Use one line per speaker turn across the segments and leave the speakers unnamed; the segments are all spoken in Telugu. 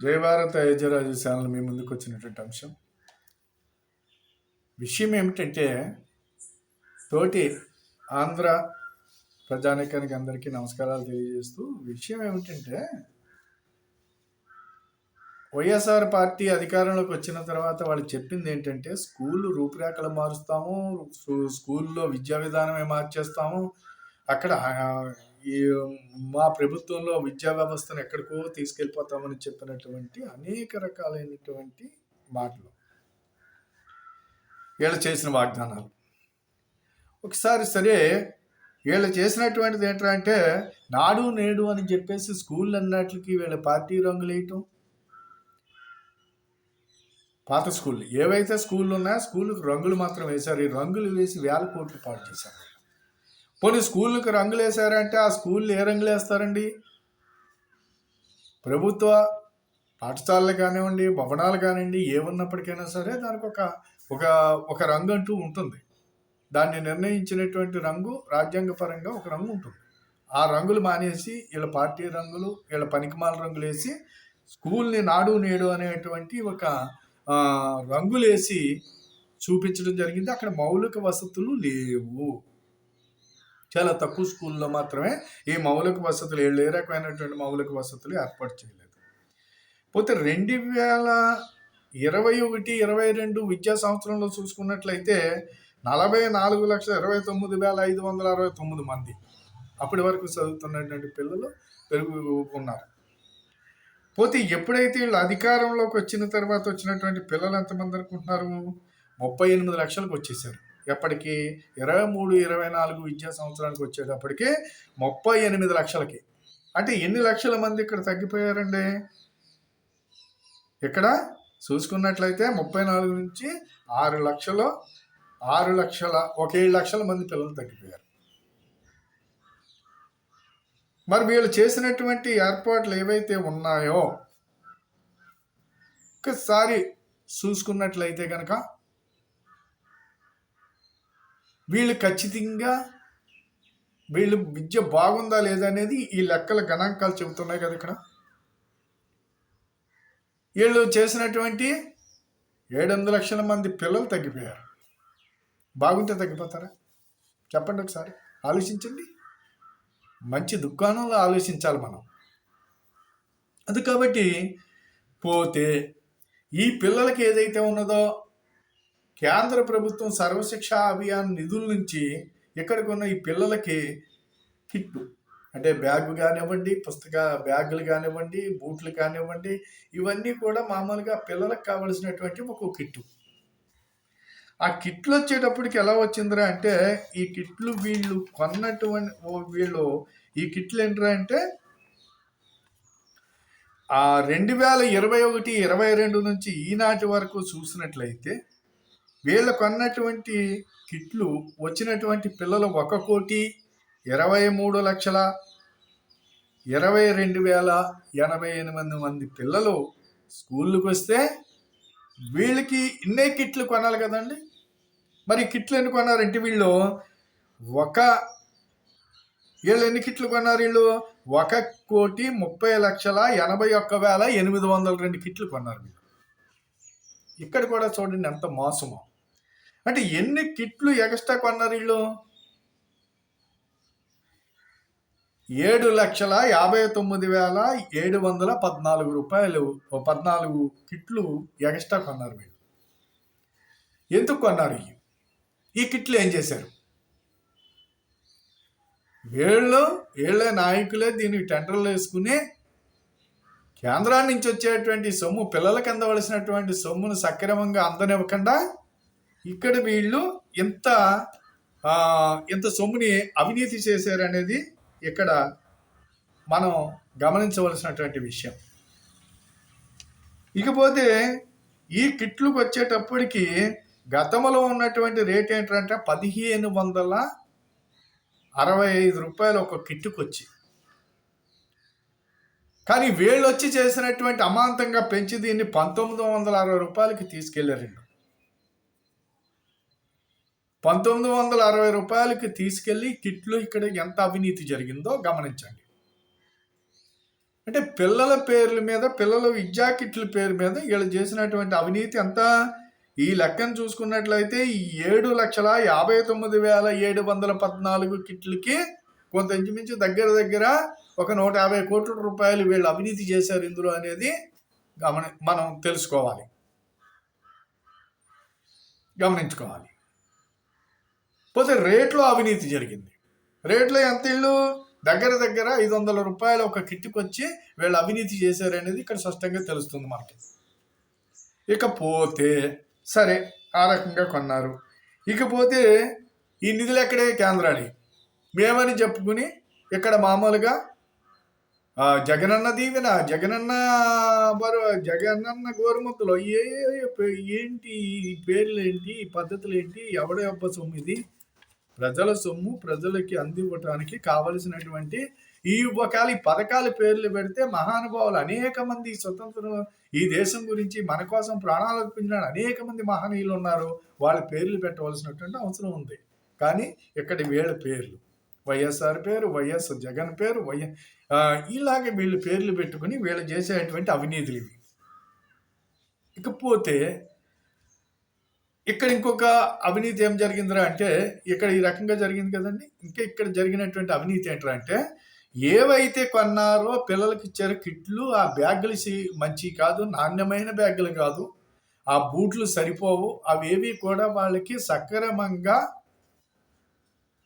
జయభారత యజరాజు ఛానల్ మీ ముందుకు వచ్చినటువంటి అంశం. విషయం ఏమిటంటే తోటి ఆంధ్ర ప్రజానికానికి అందరికీ నమస్కారాలు తెలియజేస్తూ విషయం ఏమిటంటే వైఎస్ఆర్ పార్టీ అధికారంలోకి వచ్చిన తర్వాత వాళ్ళు చెప్పింది ఏంటంటే స్కూల్ రూపురేఖలు మారుస్తాము స్కూల్లో విద్యా విధానమే మార్చేస్తాము. అక్కడ ఈ మా ప్రభుత్వంలో విద్యా వ్యవస్థను ఎక్కడికో తీసుకెళ్ళిపోతామని చెప్పినటువంటి అనేక రకాలైనటువంటి మాటలు. వీళ్ళు చేసిన వాగ్దానాలు. ఒకసారి సరే వీళ్ళు చేసినటువంటిది ఏంటంటే నాడు నేడు అని చెప్పేసి స్కూల్ అన్నట్లకి వీళ్ళ పార్టీ రంగులు వేయటం. పాత స్కూల్ ఏవైతే స్కూళ్ళు ఉన్నాయో స్కూళ్ళకి రంగులు మాత్రం వేశారు. ఈ రంగులు వేసి వేల కోట్లు పాటు చేశారు. పోనీ స్కూళ్ళకి రంగులు వేశారంటే ఆ స్కూళ్ళు ఏ రంగులు వేస్తారండి ప్రభుత్వ పాఠశాలలు కానివ్వండి భవనాలు కానివ్వండి ఏమున్నప్పటికైనా ఉన్నప్పటికైనా సరే దానికి ఒక ఒక ఒక రంగు అంటూ ఉంటుంది. దాన్ని నిర్ణయించినటువంటి రంగు రాజ్యాంగపరంగా ఒక రంగు ఉంటుంది. ఆ రంగులు మానేసి వీళ్ళ పార్టీ రంగులు వీళ్ళ పనికిమాల రంగులు వేసి స్కూల్ని నాడు నేడు అనేటువంటి ఒక రంగులేసి చూపించడం జరిగింది. అక్కడ మౌలిక వసతులు లేవు. చాలా తక్కువ స్కూల్లో మాత్రమే ఈ మౌలిక వసతులు ఏ రకమైనటువంటి మౌలిక వసతులు ఏర్పాటు చేయలేదు. పోతే రెండు వేల ఇరవై ఒకటి ఇరవై రెండు విద్యా సంవత్సరంలో చూసుకున్నట్లయితే నలభై నాలుగు లక్షల ఇరవై తొమ్మిది వేల ఐదు వందల అరవై తొమ్మిది మంది అప్పటి వరకు చదువుతున్నటువంటి పిల్లలు పెరుగు ఉన్నారు. పోతే ఎప్పుడైతే వీళ్ళు అధికారంలోకి వచ్చిన తర్వాత వచ్చినటువంటి పిల్లలు ఎంతమంది అనుకుంటున్నారు? ముప్పై ఎనిమిది లక్షలకు వచ్చేసారు. ఎప్పటికి? ఇరవై మూడు ఇరవై నాలుగు విద్యా సంవత్సరానికి వచ్చేటప్పటికి ముప్పై ఎనిమిది లక్షలకి. అంటే ఎన్ని లక్షల మంది ఇక్కడ తగ్గిపోయారండి? ఇక్కడ చూసుకున్నట్లయితే ముప్పై నాలుగు నుంచి ఆరు లక్షలు ఆరు లక్షల ఒక ఏడు లక్షల మంది పిల్లలు తగ్గిపోయారు. మరి వీళ్ళు చేసినటువంటి ఏర్పాట్లు ఏవైతే ఉన్నాయో ఒకసారి చూసుకున్నట్లయితే కనుక వీళ్ళు ఖచ్చితంగా వీళ్ళు విద్య బాగుందా లేదా అనేది ఈ లెక్కల గణాంకాలు చెబుతున్నాయి కదా ఇక్కడ. వీళ్ళు చేసినటువంటి ఏడు వందల లక్షల మంది పిల్లలు తగ్గిపోయారు. బాగుంటే తగ్గిపోతారా? చెప్పండి ఒకసారి. ఆలోచించండి. మంచి దుకాణంలో ఆలోచించాలి మనం. అది కాబట్టి పోతే ఈ పిల్లలకి ఏదైతే ఉన్నదో కేంద్ర ప్రభుత్వం సర్వశిక్ష అభియాన్ నిధుల నుంచి ఇక్కడికి ఉన్న ఈ పిల్లలకి కిట్లు అంటే బ్యాగ్ కానివ్వండి పుస్తక బ్యాగులు కానివ్వండి బూట్లు కానివ్వండి ఇవన్నీ కూడా మామూలుగా పిల్లలకు కావలసినటువంటి ఒక కిట్టు. ఆ కిట్లు వచ్చేటప్పటికి ఎలా వచ్చిందిరా అంటే ఈ కిట్లు వీళ్ళు కొన్నటువంటి వీళ్ళు ఈ కిట్లు ఏంట్రా అంటే ఆ రెండు వేల ఇరవై ఒకటి ఇరవై రెండు నుంచి ఈనాటి వరకు చూసినట్లయితే వీళ్ళు కొన్నటువంటి కిట్లు వచ్చినటువంటి పిల్లలు ఒక కోటి ఇరవై మూడు లక్షల ఇరవై రెండు వేల ఎనభై ఎనిమిది మంది పిల్లలు స్కూళ్ళకి వస్తే వీళ్ళకి ఇన్నే కిట్లు కొనాలి కదండి? మరి కిట్లు ఎన్ని కొన్నారంటే వీళ్ళు ఒక వీళ్ళు ఎన్ని కిట్లు కొన్నారు వీళ్ళు? ఒక కోటి ముప్పై లక్షల ఎనభై ఒక్క వేల ఎనిమిది వందల రెండు కిట్లు కొన్నారు వీళ్ళు. ఇక్కడ కూడా చూడండి ఎంత మోసమో. అంటే ఎన్ని కిట్లు ఎక్స్ట్రా కొన్నారు వీళ్ళు? ఏడు లక్షల యాభై తొమ్మిది వేల ఏడు వందల పద్నాలుగు రూపాయలు పద్నాలుగు కిట్లు ఎక్స్ట్రా కొన్నారు వీళ్ళు. ఎందుకు కొన్నారు ఈ? కిట్లు ఏం చేశారు? వీళ్ళు వీళ్ళే నాయకులే దీనికి టెండర్లు వేసుకుని కేంద్రాన్ని నుంచి వచ్చేటువంటి సొమ్ము కింద అందవలసినటువంటి సొమ్మును సక్రమంగా అందనివ్వకుండా ఇక్కడ వీళ్ళు ఇంత ఎంత ఇంత సొమ్ముని అవినీతి చేశారనేది ఇక్కడ మనం గమనించవలసినటువంటి విషయం. ఇకపోతే ఈ కిట్లకు వచ్చేటప్పటికి గతంలో ఉన్నటువంటి రేట్ ఏంటంటే పదిహేను వందల అరవై ఐదు రూపాయలు ఒక కిట్టుకు వచ్చి కానీ వీళ్ళు వచ్చి చేసినటువంటి అమాంతంగా పెంచి దీన్ని పంతొమ్మిది వందల అరవై రూపాయలకి తీసుకెళ్ళారు పంతొమ్మిది వందల అరవై రూపాయలకి తీసుకెళ్ళి కిట్లు ఇక్కడ ఎంత అవినీతి జరిగిందో గమనించండి. అంటే పిల్లల పేర్ల మీద పిల్లల విద్యా కిట్ల పేరు మీద వీళ్ళు చేసినటువంటి అవినీతి అంతా ఈ లెక్కను చూసుకున్నట్లయితే ఈ ఏడు లక్షల యాభై తొమ్మిది వేల ఏడు వందల పద్నాలుగు కిట్లకి కొంత ఇంచుమించు దగ్గర దగ్గర ఒక నూట యాభై కోట్ల రూపాయలు వీళ్ళు అవినీతి చేశారు ఇందులో అనేది గమని మనం తెలుసుకోవాలి. గమనించుకోవాలి. పోతే రేట్లో అవినీతి జరిగింది. రేట్లో ఎంత ఇల్లు? దగ్గర దగ్గర ఐదు వందల రూపాయలు ఒక కిట్టుకు వచ్చి వీళ్ళు అవినీతి చేశారనేది ఇక్కడ స్పష్టంగా తెలుస్తుంది మనకి. ఇకపోతే సరే ఆ రకంగా కొన్నారు. ఇకపోతే ఈ నిధులు ఎక్కడే కేంద్రాన్ని మేమని చెప్పుకుని ఇక్కడ మామూలుగా జగనన్న దీవెన జగనన్న బరు జగనన్న గోరుముద్దలో ఏ ఏంటి ఈ పేర్లు ఏంటి ఈ పద్ధతులు ఏంటి ఎవడ సొమ్మిది? ప్రజల సొమ్ము ప్రజలకి అందివ్వటానికి కావలసినటువంటి ఈ ఒకవేళ ఈ పథకాల పేర్లు పెడితే మహానుభావులు అనేక మంది స్వతంత్రం ఈ దేశం గురించి మన కోసం ప్రాణాలు అర్పించిన అనేక మంది మహనీయులు ఉన్నారు. వాళ్ళ పేర్లు పెట్టవలసినటువంటి అవసరం ఉంది. కానీ ఇక్కడ వీళ్ళ పేర్లు వైఎస్ఆర్ పేరు వైఎస్ జగన్ పేరు వై ఇలాగే వీళ్ళు పేర్లు పెట్టుకుని వీళ్ళు చేసేటువంటి అవినీతులు ఇవి. ఇకపోతే ఇక్కడ ఇంకొక అవినీతి ఏం జరిగిందిరా అంటే ఇక్కడ ఈ రకంగా జరిగింది కదండి. ఇంకా ఇక్కడ జరిగినటువంటి అవినీతి ఏంటరా అంటే ఏవైతే కొన్నారో పిల్లలకి ఇచ్చారో కిట్లు ఆ బ్యాగులు మంచి కాదు నాణ్యమైన బ్యాగులు కాదు ఆ బూట్లు సరిపోవు అవేవి కూడా వాళ్ళకి సక్రమంగా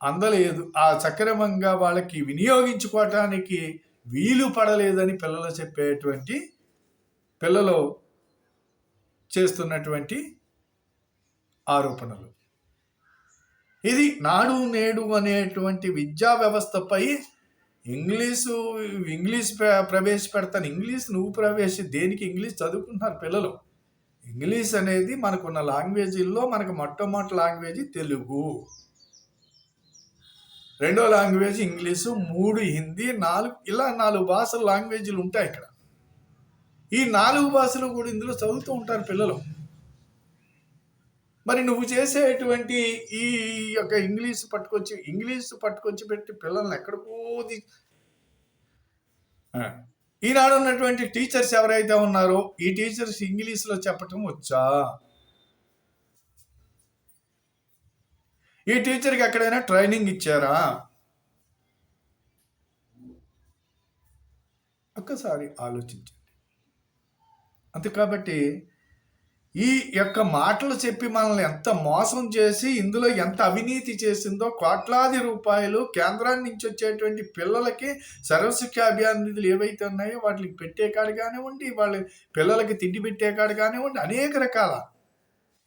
అందలేదు. ఆ సక్రమంగా వాళ్ళకి వినియోగించుకోవటానికి వీలు పడలేదని పిల్లలు చెప్పేటువంటి పిల్లలు చేస్తున్నటువంటి ఆరోపణలు. ఇది నాడు నేడు అనేటువంటి విద్యా వ్యవస్థపై ఇంగ్లీషు ఇంగ్లీష్ ప్రవేశపెడతాను. ఇంగ్లీష్ నువ్వు ప్రవేశ దేనికి ఇంగ్లీష్ చదువుకుంటున్నారు పిల్లలు? ఇంగ్లీష్ అనేది మనకున్న లాంగ్వేజీల్లో మనకు మొట్టమొదటి లాంగ్వేజ్ తెలుగు. రెండో లాంగ్వేజ్ ఇంగ్లీషు మూడు హిందీ నాలుగు ఇలా నాలుగు భాషల లాంగ్వేజీలు ఉంటాయి ఇక్కడ. ఈ నాలుగు భాషలు కూడా ఇందులో చదువుతూ ఉంటారు పిల్లలు. మరి నువ్వు చేసేటువంటి ఈ యొక్క ఇంగ్లీష్ పట్టుకొచ్చి ఇంగ్లీష్ పట్టుకొచ్చి పెట్టి పిల్లల్ని ఎక్కడికో ఈనాడు ఉన్నటువంటి టీచర్స్ ఎవరైతే ఉన్నారో ఈ టీచర్స్ ఇంగ్లీష్లో చెప్పటం వచ్చా? ఈ టీచర్కి ఎక్కడైనా ట్రైనింగ్ ఇచ్చారా? ఒక్కసారి ఆలోచించండి. అంతే కాబట్టి ఈ యొక్క మాటలు చెప్పి మనల్ని ఎంత మోసం చేసి ఇందులో ఎంత అవినీతి చేసిందో కోట్లాది రూపాయలు కేంద్రాన్ని నుంచి వచ్చేటువంటి పిల్లలకి సర్వశిక్ష అభియాన్ నిధులు ఏవైతే ఉన్నాయో వాటికి పెట్టే కాడు కానివ్వండి వాళ్ళ పిల్లలకి తిండి పెట్టే కాడు కానివ్వండి అనేక రకాల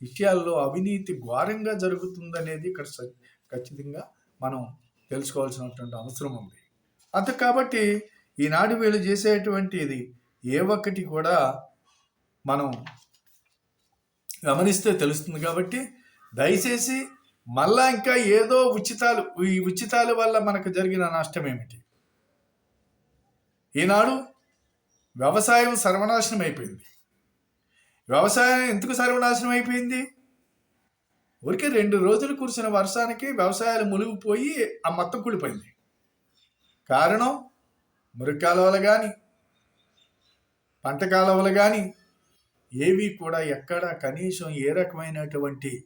విషయాల్లో అవినీతి ఘోరంగా జరుగుతుందనేది ఇక్కడ ఖచ్చితంగా మనం తెలుసుకోవాల్సినటువంటి అవసరం ఉంది. అంత కాబట్టి ఈనాడు వీళ్ళు చేసేటువంటిది ఏ ఒక్కటి కూడా మనం గమనిస్తే తెలుస్తుంది కాబట్టి దయచేసి మళ్ళా ఇంకా ఏదో ఉచితాలు ఈ ఉచితాల వల్ల మనకు జరిగిన నష్టం ఏమిటి? ఈనాడు వ్యవసాయం సర్వనాశనం అయిపోయింది. వ్యవసాయం ఎందుకు సర్వనాశనం అయిపోయింది? ఊరికే రెండు రోజులు కురిసిన వర్షానికి వ్యవసాయాలు మునిగిపోయి ఆ మొత్తం కూలిపోయింది. కారణం మురికి కాలువలు కానీ పంట కాలువలు కానీ ఏవి కూడా ఎక్కడ కనీసం ఏ రకమైనటువంటి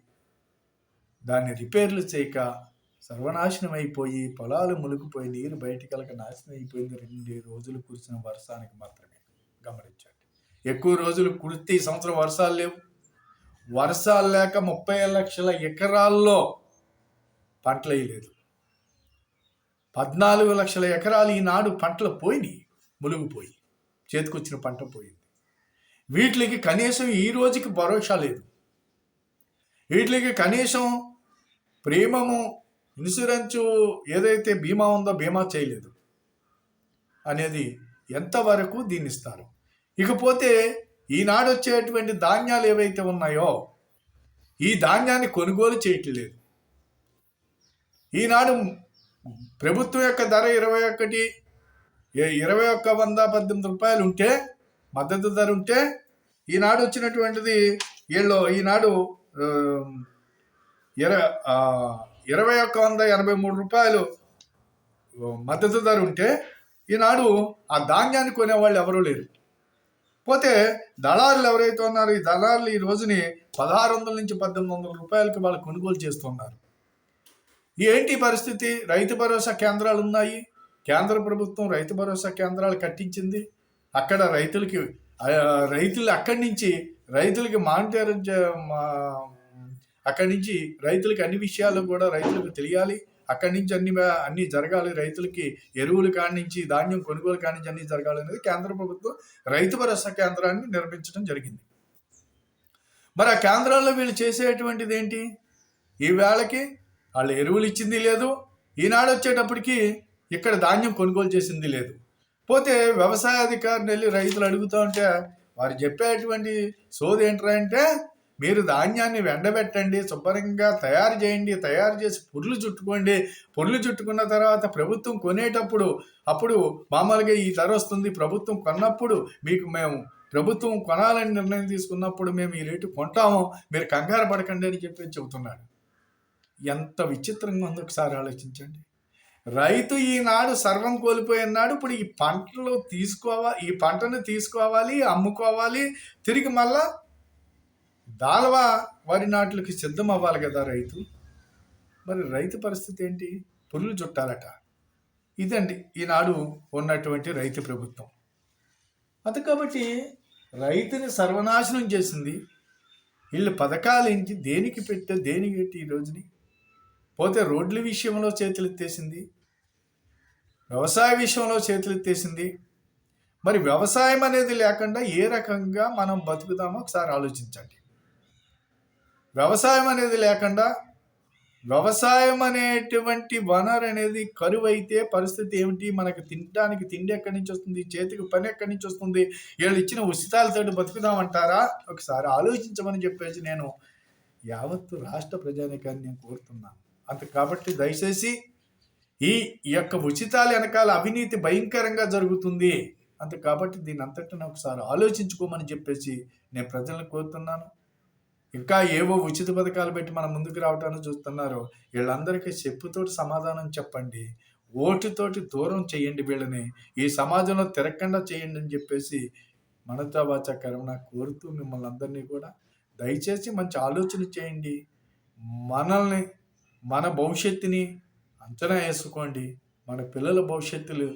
దాన్ని రిపేర్లు చేయక సర్వనాశనం అయిపోయి పొలాలు మునిగిపోయి నీరు బయటికి వెళ్ళక నాశనం అయిపోయింది రెండు రోజులు కురిసిన వర్షానికి మాత్రమే గమనించండి. ఎక్కువ రోజులు కురిస్తే ఈ సంవత్సరం వర్షాలు లేవు. వర్షాలు లేక ముప్పై లక్షల ఎకరాల్లో పంటలు వేయలేదు. పద్నాలుగు లక్షల ఎకరాలు ఈనాడు పంటలు పోయినాయి మునిగిపోయి చేతికొచ్చిన పంట పోయింది. వీటికి కనీసం ఈ రోజుకి భరోసా లేదు. వీటికి కనీసం ప్రేమము ఇన్సూరెన్సు ఏదైతే బీమా ఉందో బీమా చేయలేదు అనేది ఎంతవరకు దీన్ని ఇస్తారు? ఇకపోతే ఈనాడు వచ్చేటువంటి ధాన్యాలు ఏవైతే ఉన్నాయో ఈ ధాన్యాన్ని కొనుగోలు చేయట్లేదు. ఈనాడు ప్రభుత్వం యొక్క ధర ఇరవై ఒకటి ఇరవై ఒక్క వంద పద్దెనిమిది రూపాయలు ఉంటే మద్దతు ధర ఉంటే ఈనాడు వచ్చినటువంటిది వీళ్ళు ఈనాడు ఇరవై ఇర ఇరవై ఒక్క వంద ఎనభై మూడు రూపాయలు మద్దతు ధర ఉంటే ఈనాడు ఆ ధాన్యాన్ని కొనేవాళ్ళు ఎవరూ లేరు. పోతే దళారులు ఎవరైతే ఉన్నారో ఈ దళారులు ఈ రోజుని పదహారు వందల నుంచి పద్దెనిమిది వందల రూపాయలకి వాళ్ళు కొనుగోలు చేస్తున్నారు. ఏంటి పరిస్థితి? రైతు భరోసా కేంద్రాలు ఉన్నాయి. కేంద్ర ప్రభుత్వం రైతు భరోసా కేంద్రాలు కట్టించింది. అక్కడ రైతులకి రైతులు అక్కడి నుంచి రైతులకి మానిటర్ అక్కడి నుంచి రైతులకి అన్ని విషయాలు కూడా రైతులకు తెలియాలి. అక్కడి నుంచి అన్ని అన్ని జరగాలి. రైతులకి ఎరువులు కానించి ధాన్యం కొనుగోలు కానించి అన్ని జరగాలి అనేది కేంద్ర ప్రభుత్వం రైతు భరోసా కేంద్రాన్ని నిర్మించడం జరిగింది. మరి ఆ కేంద్రాల్లో వీళ్ళు చేసేటువంటిది ఏంటి? ఈ వేళకి వాళ్ళు ఎరువులు ఇచ్చింది లేదు. ఈనాడు వచ్చేటప్పటికి ఇక్కడ ధాన్యం కొనుగోలు చేసింది లేదు. పోతే వ్యవసాయ అధికారిని వెళ్ళి రైతులు అడుగుతూ ఉంటే వారు చెప్పేటువంటి సోది ఏంట్రా అంటే మీరు ధాన్యాన్ని వెండబెట్టండి శుభ్రంగా తయారు చేయండి తయారు చేసి పొర్లు చుట్టుకోండి. పొర్లు చుట్టుకున్న తర్వాత ప్రభుత్వం కొనేటప్పుడు అప్పుడు మామూలుగా ఈ ధర వస్తుంది. ప్రభుత్వం కొన్నప్పుడు మీకు మేము ప్రభుత్వం కొనాలని నిర్ణయం తీసుకున్నప్పుడు మేము ఈ రేటు కొంటాము. మీరు కంగారు పడకండి అని చెప్పి చెబుతున్నాడు. ఎంత విచిత్రంగా ఉంది ఒకసారి ఆలోచించండి. రైతు ఈనాడు సర్వం కోల్పోయినాడు ఇప్పుడు ఈ పంటలు తీసుకోవాలి ఈ పంటను తీసుకోవాలి అమ్ముకోవాలి. తిరిగి మళ్ళా దాల్వా వరి నాట్లకి సిద్ధం అవ్వాలి కదా రైతు. మరి రైతు పరిస్థితి ఏంటి? పురులు చుట్టాలట. ఇదండి ఈనాడు ఉన్నటువంటి రైతు ప్రభుత్వం. అది కాబట్టి రైతుని సర్వనాశనం చేసింది. వీళ్ళు పథకాలు ఏంటి? దేనికి పెట్టే దేనికి పెట్టి ఈ రోజుని? పోతే రోడ్ల విషయంలో చేతులెత్తేసింది. వ్యవసాయ విషయంలో చేతులెత్తేసింది. మరి వ్యవసాయం అనేది లేకుండా ఏ రకంగా మనం బతుకుతామో ఒకసారి ఆలోచించండి. వ్యవసాయం అనేది లేకుండా వ్యవసాయం అనేటువంటి వనరు అనేది కరువు అయితే పరిస్థితి ఏమిటి? మనకి తినడానికి తిండి ఎక్కడి నుంచి వస్తుంది? చేతికి పని ఎక్కడి నుంచి వస్తుంది? వీళ్ళు ఇచ్చిన ఉచితాలతో బతుకుదామంటారా? ఒకసారి ఆలోచించమని చెప్పేసి నేను యావత్తు రాష్ట్ర ప్రజానికాన్ని నేను కోరుతున్నాను. అంత కాబట్టి దయచేసి ఈ ఈ యొక్క ఉచితాల వెనకాల అవినీతి భయంకరంగా జరుగుతుంది. అంత కాబట్టి దీని అంతటిని ఒకసారి ఆలోచించుకోమని చెప్పేసి నేను ప్రజలను కోరుతున్నాను. ఇంకా ఏవో ఉచిత పథకాలు పెట్టి మన ముందుకు రావటాన్ని చూస్తున్నారు. వీళ్ళందరికీ చెప్పుతోటి సమాధానం చెప్పండి. ఓటుతోటి దూరం చేయండి వీళ్ళని. ఈ సమాజంలో తిరగకుండా చేయండి అని చెప్పేసి మనతో వాచ కరమణ కోరుతూ మిమ్మల్ని అందరినీ కూడా దయచేసి మంచి ఆలోచన చేయండి. మనల్ని మన భవిష్యత్తుని అంచనా వేసుకోండి. మన పిల్లల భవిష్యత్తులు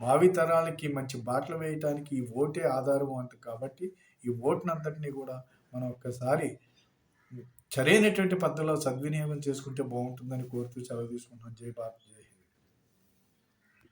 భావితరాలకి మంచి బాటలు వేయటానికి ఈ ఓటే ఆధారం అంట. కాబట్టి ఈ ఓటునంతటినీ కూడా మనం ఒక్కసారి సరైనటువంటి పద్ధతిలో సద్వినియోగం చేసుకుంటే బాగుంటుందని కోరుతూ సెలవు తీసుకుంటున్నాను జై భారత్